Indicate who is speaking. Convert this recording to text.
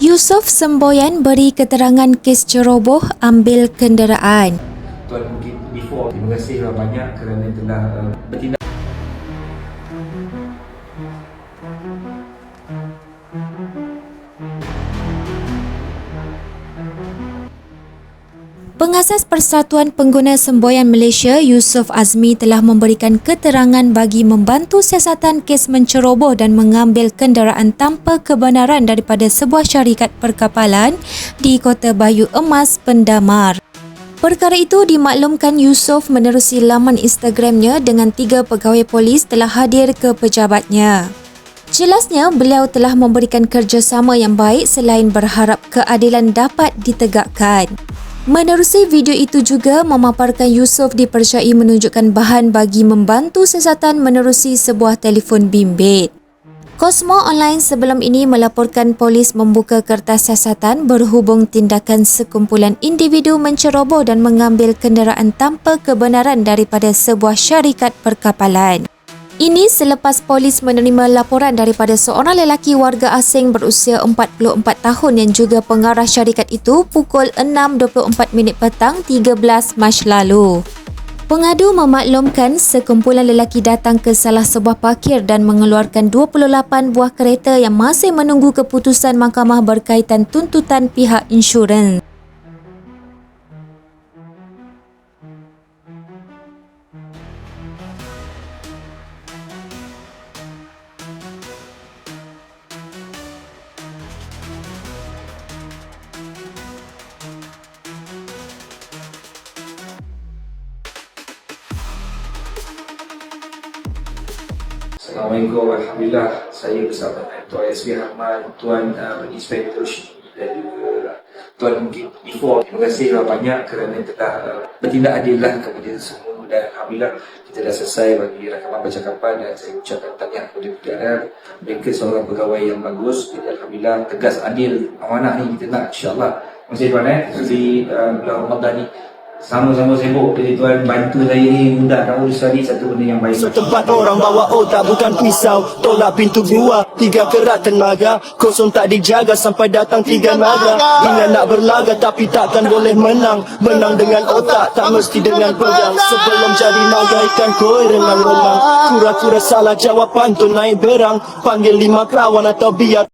Speaker 1: Yusof Semboyan beri keterangan kes ceroboh ambil kenderaan.
Speaker 2: Tuan Bukit before. Terima kasih banyak kerana telah uh, bertindak.
Speaker 1: Pengasas Persatuan Pengguna Semboyan Malaysia, Yusof Azmi telah memberikan keterangan bagi membantu siasatan kes menceroboh dan mengambil kenderaan tanpa kebenaran daripada sebuah syarikat perkapalan di Kota Bayu Emas, Pendamar. Perkara itu dimaklumkan Yusof menerusi laman Instagramnya dengan tiga pegawai polis telah hadir ke pejabatnya. Jelasnya beliau telah memberikan kerjasama yang baik selain berharap keadilan dapat ditegakkan. Menerusi video itu juga memaparkan Yusof dipercayai menunjukkan bahan bagi membantu siasatan menerusi sebuah telefon bimbit. Cosmo Online sebelum ini melaporkan polis membuka kertas siasatan berhubung tindakan sekumpulan individu menceroboh dan mengambil kenderaan tanpa kebenaran daripada sebuah syarikat perkapalan. Ini selepas polis menerima laporan daripada seorang lelaki warga asing berusia 44 tahun yang juga pengarah syarikat itu pukul 6.24 minit petang 13 Mac lalu. Pengadu memaklumkan sekumpulan lelaki datang ke salah sebuah parkir dan mengeluarkan 28 buah kereta yang masih menunggu keputusan mahkamah berkaitan tuntutan pihak insurans.
Speaker 2: Assalamualaikum Alhamdulillah Saya bersama dengan Tuan SB Rahman Tuan uh, Inspektor dan juga Tuan Bukit before Terima kasih banyak kerana telah uh, bertindak adil lah kepada semua dan Alhamdulillah kita dah selesai bagi rakaman percakapan dan saya ucapkan tahniah kepada negara mereka seorang pegawai yang bagus. Jadi Alhamdulillah tegas adil amanah ni kita nak insyaAllah. Terima kasih Tuan eh. Kasih uh, bulan Ramadan ni sama-sama sibuk. Jadi Tuan bantu saya ni mudah. Nak urus tadi satu benda yang baik.
Speaker 3: Tempat orang bawa. Otak bukan pisau. Tolak pintu gua Tiga kerat tenaga. Kosong tak dijaga Sampai datang tiga naga. Ingat nak berlaga Tapi takkan boleh menang. Menang dengan otak Tak mesti dengan pedang. Sebelum jadi naga Ikan koi renang-renang. Kura-kura salah jawapan Tu naik berang. Panggil lima kawan atau biar